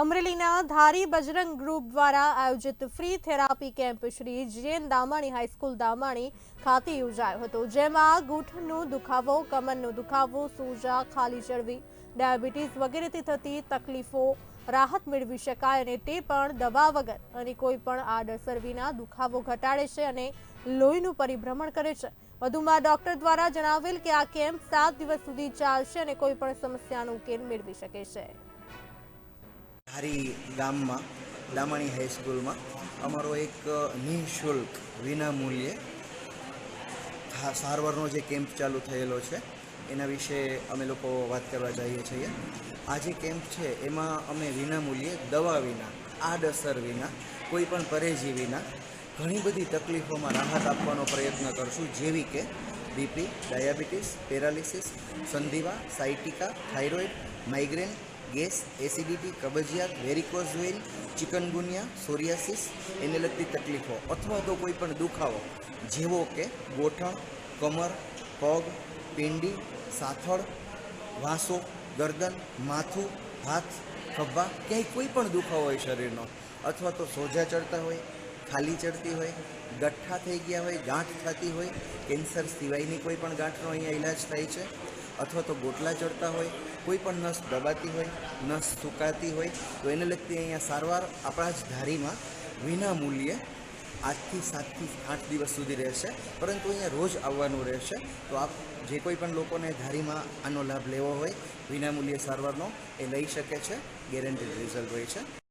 અમરેલીના ધારી બજરંગ ગ્રુપ દ્વારા આયોજિત free therapy camp Shri Jain Damani high school Damani ખાતે યોજાયો હતો, જેમાં ગુઠનું દુખાવો, કમરનો દુખાવો, સોજા, ખાલી ચડવી ડાયાબિટીસ વગેરેથી થતી તકલીફો, રાહત મેળવી શકાય અને તે પણ દવા વગર અને કોઈ પણ આડઅસર વિના દુખાવો ઘટાડે છે અને લોહીનું પરિભ્રમણ કરે છે. વધુમાં ડોક્ટર દ્વારા જણાવેલ કે આ કેમ્પ સાત દિવસ સુધી ચાલશે અને કોઈ પણ સમસ્યાનો ઉકેલ મેળવી શકે છે. ધારી ગામમાં, દામણી હાઈસ્કૂલમાં અમારો એક નિઃશુલ્ક વિનામૂલ્યે સારવારનો જે કેમ્પ ચાલુ થયેલો છે, એના વિશે અમે લોકો વાત કરવા જઈએ છીએ. આ જે કેમ્પ છે, એમાં અમે વિનામૂલ્યે દવા વિના, આડઅસર વિના, કોઈ પણ પરેજી વિના ઘણી બધી તકલીફોમાં રાહત આપવાનો પ્રયત્ન કરશું, જેવી કે BP, diabetes, paralysis, સંધિવા sciatica thyroid, migraine gas, acidity, કબજિયાત વેરિકોઝ વેલ ચિકનગુનિયા સોરિયાસિસ એને લગતી તકલીફો અથવા તો કોઈ પણ દુખાવો જેવો કે ગોઠણ, કમર, પગ, પિંડી, સાથળ, વાસો, ગરદન, માથું, હાથ, ખભા, ક્યાંય કોઈ પણ દુખાવો હોય શરીરનો અથવા તો સોજા ચડતા હોય, ખાલી ચડતી હોય, ગઠ્ઠા થઈ ગયા હોય, ગાંઠ થતી હોય, કેન્સર સિવાયની કોઈ પણ ગાંઠનો અહીંયા ઈલાજ થાય છે. અથવા તો ગોટલા ચડતા હોય, કોઈ પણ નસ દબાતી હોય, નસ સુકાતી હોય, તો એને લગતી અહીંયા સારવાર આપણા જ ધારીમાં વિના મૂલ્યે આજથી સાતથી આઠ દિવસ સુધી રહેશે. પરંતુ અહીંયા રોજ આવવાનું રહેશે. તો આપ જે કોઈ પણ લોકોને ધારીમાં આનો લાભ લેવો હોય, વિનામૂલ્યે સારવારનો એ લઈ શકે છે. ગેરંટીડ રિઝલ્ટ હોય છે.